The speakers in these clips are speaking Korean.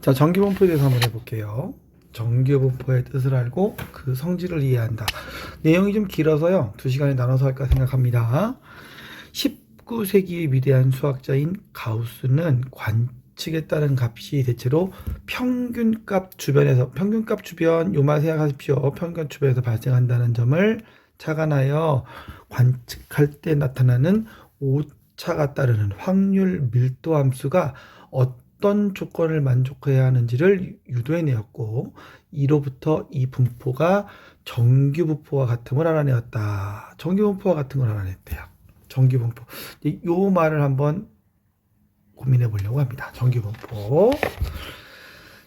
자, 정규분포에 대해서 한번 해볼게요. 정규분포의 뜻을 알고 그 성질을 이해한다. 내용이 좀 길어서요. 두 시간에 나눠서 할까 생각합니다. 19세기의 위대한 수학자인 가우스는 관측에 따른 값이 대체로 평균값 주변에서 평균값 주변 요말 생각하십시오. 평균 주변에서 발생한다는 점을 착안하여 관측할 때 나타나는 오차가 따르는 확률 밀도 함수가 어떤 조건을 만족해야 하는지를 유도해내었고 이로부터 이 분포가 정규 분포와 같음을 알아내었다. 정규 분포와 같은 걸 알아냈대요. 정규 분포. 요 말을 한번 고민해 보려고 합니다. 정규 분포.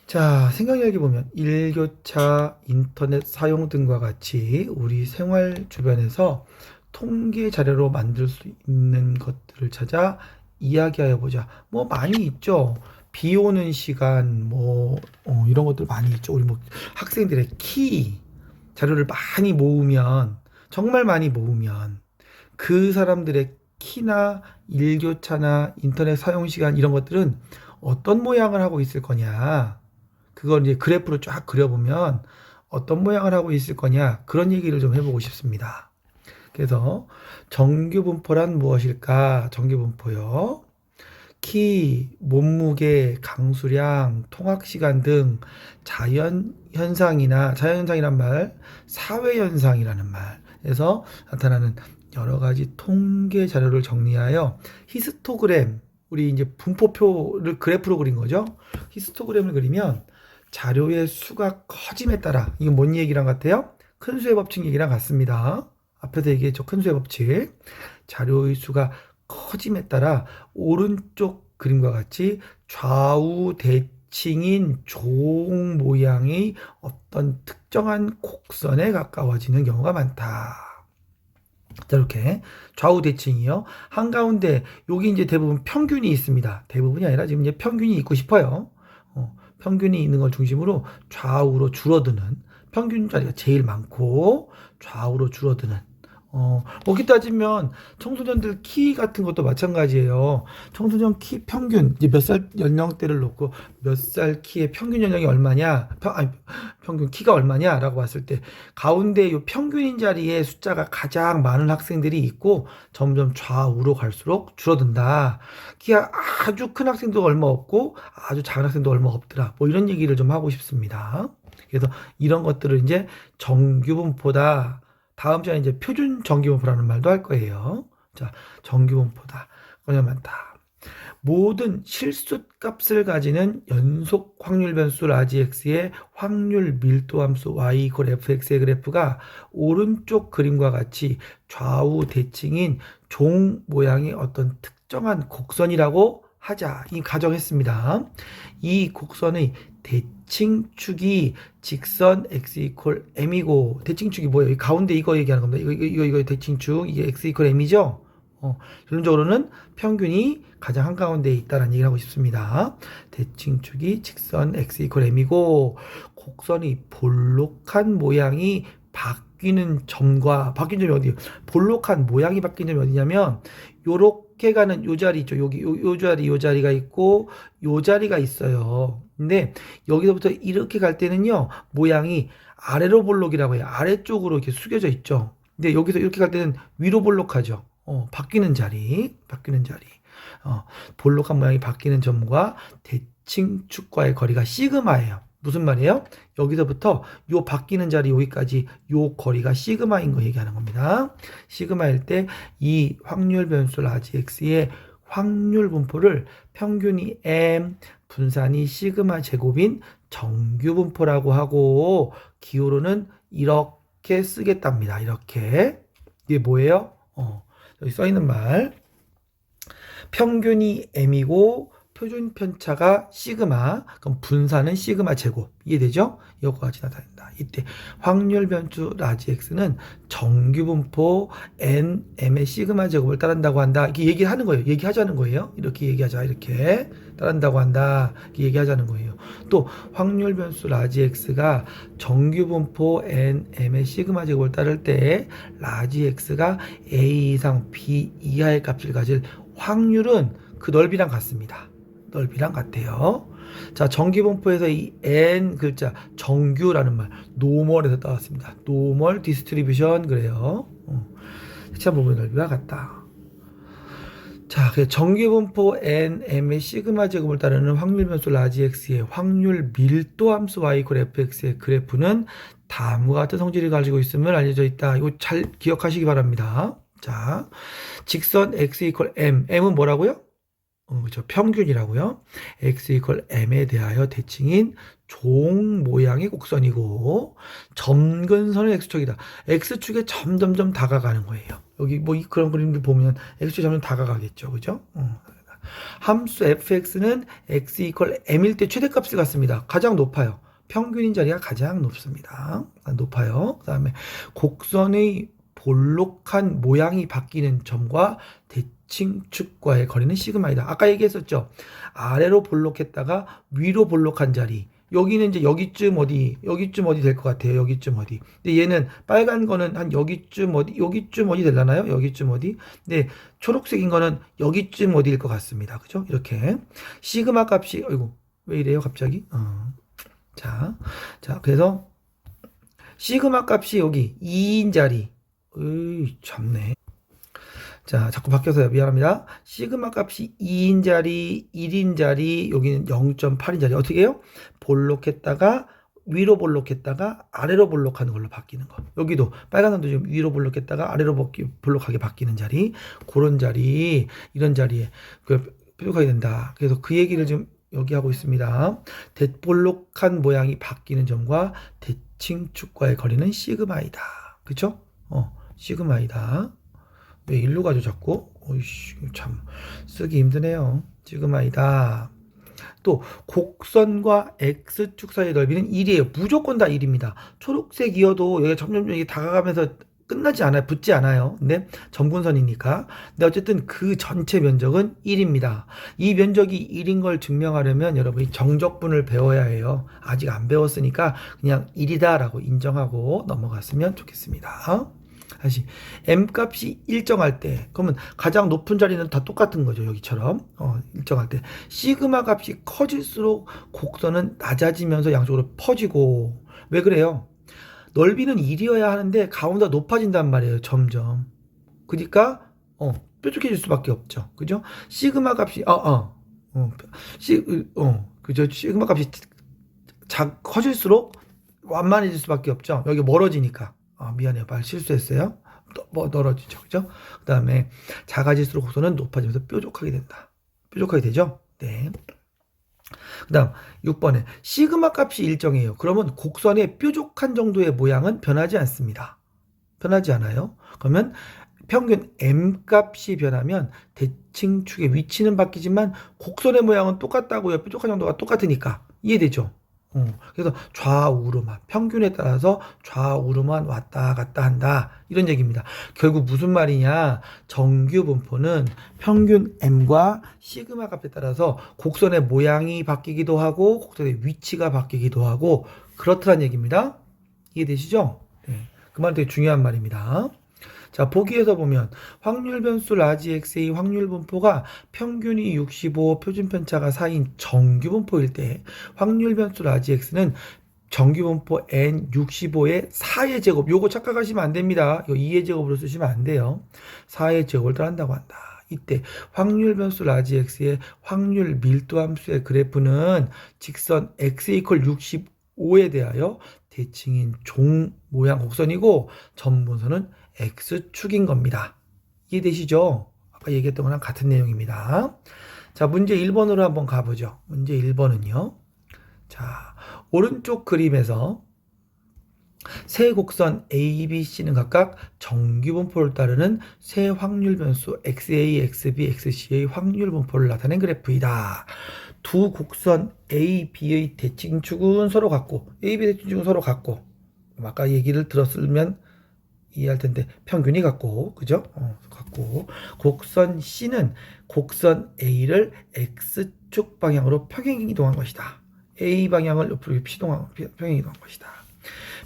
자, 생각해 보면 일교차, 인터넷 사용 등과 같이 우리 생활 주변에서 통계 자료로 만들 수 있는 것들을 찾아 이야기하여 보자. 뭐 많이 있죠. 비 오는 시간, 뭐 어, 이런 것들 많이 있죠. 우리 뭐 학생들의 키 자료를 많이 모으면 정말 많이 모으면 그 사람들의 키나 일교차나 인터넷 사용 시간 이런 것들은 어떤 모양을 하고 있을 거냐. 그걸 이제 그래프로 쫙 그려보면 어떤 모양을 하고 있을 거냐. 그런 얘기를 좀 해보고 싶습니다. 그래서 정규분포란 무엇일까? 정규분포요. 키, 몸무게, 강수량, 통학시간 등 자연 현상이나, 자연 현상이란 말, 사회 현상이라는 말에서 나타나는 여러 가지 통계 자료를 정리하여 히스토그램, 우리 이제 분포표를 그래프로 그린 거죠. 히스토그램을 그리면 자료의 수가 커짐에 따라, 이건 뭔 얘기랑 같아요? 큰 수의 법칙 얘기랑 같습니다. 앞에서 얘기했죠. 큰 수의 법칙. 자료의 수가 커짐에 따라 오른쪽 그림과 같이 좌우 대칭인 종 모양의 어떤 특정한 곡선에 가까워지는 경우가 많다. 자, 이렇게 좌우 대칭이요. 한가운데 여기 이제 대부분 평균이 있습니다. 대부분이 아니라 지금 이제 평균이 있고 싶어요. 어, 평균이 있는 걸 중심으로 좌우로 줄어드는 평균 자리가 제일 많고 좌우로 줄어드는 어, 거기 따지면 청소년들 키 같은 것도 마찬가지예요. 청소년 키 평균, 이제 몇 살 연령대를 놓고 몇 살 키의 평균 연령이 얼마냐, 평, 아니, 평균 키가 얼마냐라고 봤을 때 가운데 요 평균인 자리에 숫자가 가장 많은 학생들이 있고 점점 좌우로 갈수록 줄어든다. 키가 아주 큰 학생도 얼마 없고 아주 작은 학생도 얼마 없더라. 뭐 이런 얘기를 좀 하고 싶습니다. 그래서 이런 것들을 이제 정규분포다. 다음 주에 이제 표준 정규분포라는 말도 할 거예요. 자, 정규분포다. 그냥 많다. 모든 실수값을 가지는 연속 확률 변수 라지 x의 확률 밀도 함수 y 이퀄 fx의 그래프가 오른쪽 그림과 같이 좌우 대칭인 종 모양의 어떤 특정한 곡선이라고 하자. 이 가정했습니다. 이 곡선의 대칭축이 직선 x 이퀄 m이고 대칭축이 뭐예요? 이 가운데 이거 얘기하는 겁니다. 이거 이거 이거 대칭축 이게 x 이퀄 m이죠. 어, 결론적으로는 평균이 가장 한가운데에 있다는 얘기를 하고 싶습니다. 대칭축이 직선 x 이퀄 m이고 곡선이 볼록한 모양이 바뀌는 점과 바뀐 점이 어디예요? 볼록한 모양이 바뀐 점이 어디냐면 요렇게 가는 요 자리 있죠. 여기 요, 요 자리 요 자리가 있고 요 자리가 있어요. 근데 여기서부터 이렇게 갈 때는요. 모양이 아래로 볼록이라고 해요. 아래쪽으로 이렇게 숙여져 있죠. 근데 여기서 이렇게 갈 때는 위로 볼록하죠. 어, 바뀌는 자리, 바뀌는 자리. 어, 볼록한 모양이 바뀌는 점과 대칭축과의 거리가 시그마예요. 무슨 말이에요? 여기서부터 요 바뀌는 자리 여기까지 요 거리가 시그마인 거 얘기하는 겁니다. 시그마일 때 이 확률 변수 라지 x의 확률 분포를 평균이 m, 분산이 시그마 제곱인 정규 분포라고 하고 기호로는 이렇게 쓰겠답니다. 이렇게 이게 뭐예요? 어, 여기 써 있는 말 평균이 m이고 표준 편차가 시그마, 그럼 분산은 시그마 제곱. 이해되죠? 이거까지 나타낸다. 이때 확률 변수 라지 x는 정규 분포 n m의 시그마 제곱을 따른다고 한다. 이렇게 얘기하는 거예요. 얘기하자는 거예요. 이렇게 얘기하자. 이렇게 따른다고 한다. 이렇게 얘기하자는 거예요. 또 확률 변수 라지 x가 정규 분포 n m의 시그마 제곱을 따를 때 라지 x가 a 이상 b 이하의 값을 가질 확률은 그 넓이랑 같습니다. 넓이랑 같아요. 자, 정기분포에서 이 n 글자 정규라는 말 노멀에서 따왔습니다. 노멀 디스트리뷰션 그래요. 어. 자, 부분 넓이와 같다. 자, 그 정기분포 n m의 시그마 제곱을 따르는 확률 변수 라지 x의 확률 밀도 함수 y 그 fx의 그래프는 다음과 같은 성질을 가지고 있음을 알려져 있다. 이거 잘 기억하시기 바랍니다. 자, 직선 x 이퀄 m, m은 뭐라고요? 어, 그렇죠. 평균이라고요. x 이퀄 m에 대하여 대칭인 종 모양의 곡선이고 점근선은 x축이다. x축에 점점점 다가가는 거예요. 여기 뭐 이- 그런 그림들 보면 x축 점점 다가가겠죠. 그죠? 어. 함수 fx는 x 이퀄 m일 때 최대값을 갖습니다. 가장 높아요. 평균인 자리가 가장 높습니다. 높아요. 그 다음에 곡선의 볼록한 모양이 바뀌는 점과 대 칭축과의 거리는 시그마이다. 아까 얘기했었죠. 아래로 볼록했다가 위로 볼록한 자리. 여기는 이제 여기쯤 어디, 여기쯤 어디 될 것 같아요. 여기쯤 어디. 근데 얘는 빨간 거는 한 여기쯤 어디, 여기쯤 어디 되려나요? 여기쯤 어디? 근데 초록색인 거는 여기쯤 어디일 것 같습니다. 그죠? 이렇게. 시그마 값이, 어이구, 왜 이래요, 갑자기? 어. 자, 자, 그래서 시그마 값이 여기 2인 자리. 으이, 참네. 자, 자꾸 바뀌어서요. 미안합니다. 시그마 값이 2인 자리, 1인 자리, 여기는 0.8인 자리. 어떻게 해요? 볼록했다가 위로 볼록했다가 아래로 볼록하는 걸로 바뀌는 거. 여기도 빨간 선도 지금 위로 볼록했다가 아래로 볼록하게 바뀌는 자리. 그런 자리, 이런 자리에 그 뾰족하게 된다. 그래서 그 얘기를 지금 여기 하고 있습니다. 대볼록한 모양이 바뀌는 점과 대칭축과의 거리는 시그마이다. 그쵸? 어, 시그마이다. 왜 일로 가죠 자꾸? 어이씨 참 쓰기 힘드네요. 시그마이다. 또 곡선과 x축 사이의 넓이는 1이에요. 무조건 다 1입니다. 초록색이어도 여기가 점점 이게 다가가면서 끝나지 않아요. 붙지 않아요. 근데 점근선이니까. 근데 어쨌든 그 전체 면적은 1입니다. 이 면적이 1인 걸 증명하려면 여러분이 정적분을 배워야 해요. 아직 안 배웠으니까 그냥 1이다라고 인정하고 넘어갔으면 좋겠습니다. 다시 m 값이 일정할 때 그러면 가장 높은 자리는 다 똑같은 거죠 여기처럼. 어, 일정할 때. 시그마 값이 커질수록 곡선은 낮아지면서 양쪽으로 퍼지고. 왜 그래요? 넓이는 1이어야 하는데 가운데 높아진단 말이에요 점점. 그러니까 어 뾰족해질 수밖에 없죠. 그죠? 시그마 값이 어어. 어, 시, 어 그죠? 시그마 값이 작 커질수록 완만해질 수밖에 없죠. 여기 멀어지니까 아, 미안해요. 말 실수했어요. 또뭐 멀어지죠. 그죠? 그 다음에 작아질수록 곡선은 높아지면서 뾰족하게 된다. 뾰족하게 되죠? 네. 그 다음 6번에 시그마 값이 일정해요. 그러면 곡선의 뾰족한 정도의 모양은 변하지 않습니다. 변하지 않아요. 그러면 평균 m 값이 변하면 대칭축의 위치는 바뀌지만 곡선의 모양은 똑같다고요. 뾰족한 정도가 똑같으니까 이해되죠? 어, 그래서 좌우로만 평균에 따라서 좌우로만 왔다 갔다 한다 이런 얘기입니다. 결국 무슨 말이냐? 정규 분포는 평균 m과 시그마 값에 따라서 곡선의 모양이 바뀌기도 하고 곡선의 위치가 바뀌기도 하고 그렇다는 얘기입니다. 이해되시죠? 네, 그 말 되게 중요한 말입니다. 자, 보기에서 보면 확률 변수 라지 x의 확률 분포가 평균이 65, 표준 편차가 4인 정규 분포일 때 확률 변수 라지 x는 정규 분포 n 65의 4의 제곱. 요거 착각하시면 안 됩니다. 이거 2의 제곱으로 쓰시면 안 돼요. 4의 제곱을 따른다고 한다. 이때 확률 변수 라지 x의 확률 밀도 함수의 그래프는 직선 x 이퀄 65에 대하여 대칭인 종 모양 곡선이고 전분선은 x축인 겁니다. 이해되시죠? 아까 얘기했던 거랑 같은 내용입니다. 자, 문제 1번으로 한번 가보죠. 문제 1번은요. 자, 오른쪽 그림에서 세 곡선 A, B, C는 각각 정규 분포를 따르는 세 확률 변수 XA, XB, XC의 확률 분포를 나타낸 그래프이다. 두 곡선 A, B의 대칭축은 서로 같고 A, B 대칭축은 서로 같고 아까 얘기를 들었으면 이해할 텐데 평균이 같고 그죠? 어, 같고 곡선 C는 곡선 A를 X축 방향으로 평행 이동한 것이다. A 방향을 옆으로 피동한 평행 이동한 것이다.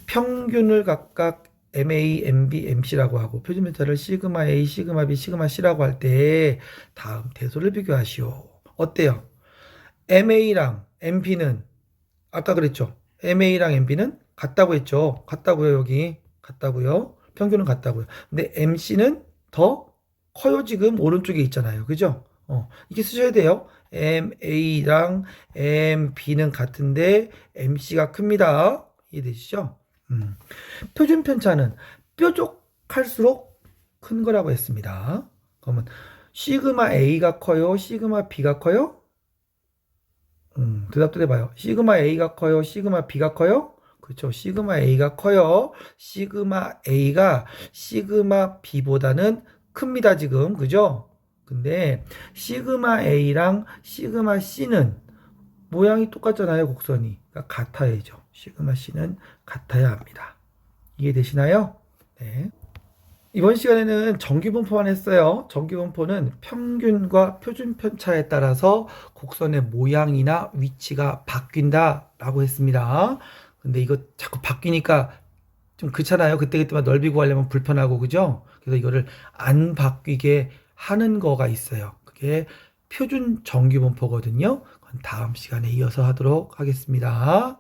평균을 각각 MA, MB, MC라고 하고 표준 메타를 시그마 A, 시그마 B, 시그마 C라고 할 때 다음 대소를 비교하시오. 어때요? MA랑 MP는 아까 그랬죠. MA랑 MP는 같다고 했죠. 같다고요, 여기. 같다고요. 평균은 같다고요. 근데 MC는 더 커요, 지금 오른쪽에 있잖아요. 그죠? 어, 이게 쓰셔야 돼요. MA랑 MB는 같은데 MC가 큽니다. 이해되시죠? 음. 표준 편차는 뾰족할수록 큰 거라고 했습니다. 그러면 시그마 A가 커요? 시그마 B가 커요? 음, 대답도 해봐요. 시그마 A가 커요? 시그마 B가 커요? 그렇죠. 시그마 A가 커요. 시그마 A가 시그마 B보다는 큽니다, 지금. 그죠? 근데 시그마 A랑 시그마 C는 모양이 똑같잖아요, 곡선이. 그러니까 같아야죠. 시그마 C는 같아야 합니다. 이해되시나요? 네. 이번 시간에는 정규분포만 했어요. 정규분포는 평균과 표준 편차에 따라서 곡선의 모양이나 위치가 바뀐다라고 했습니다. 근데 이거 자꾸 바뀌니까 좀 그렇잖아요. 그때그때만 넓이 구하려면 불편하고 그죠? 그래서 이거를 안 바뀌게 하는 거가 있어요. 그게 표준 정규분포거든요. 다음 시간에 이어서 하도록 하겠습니다.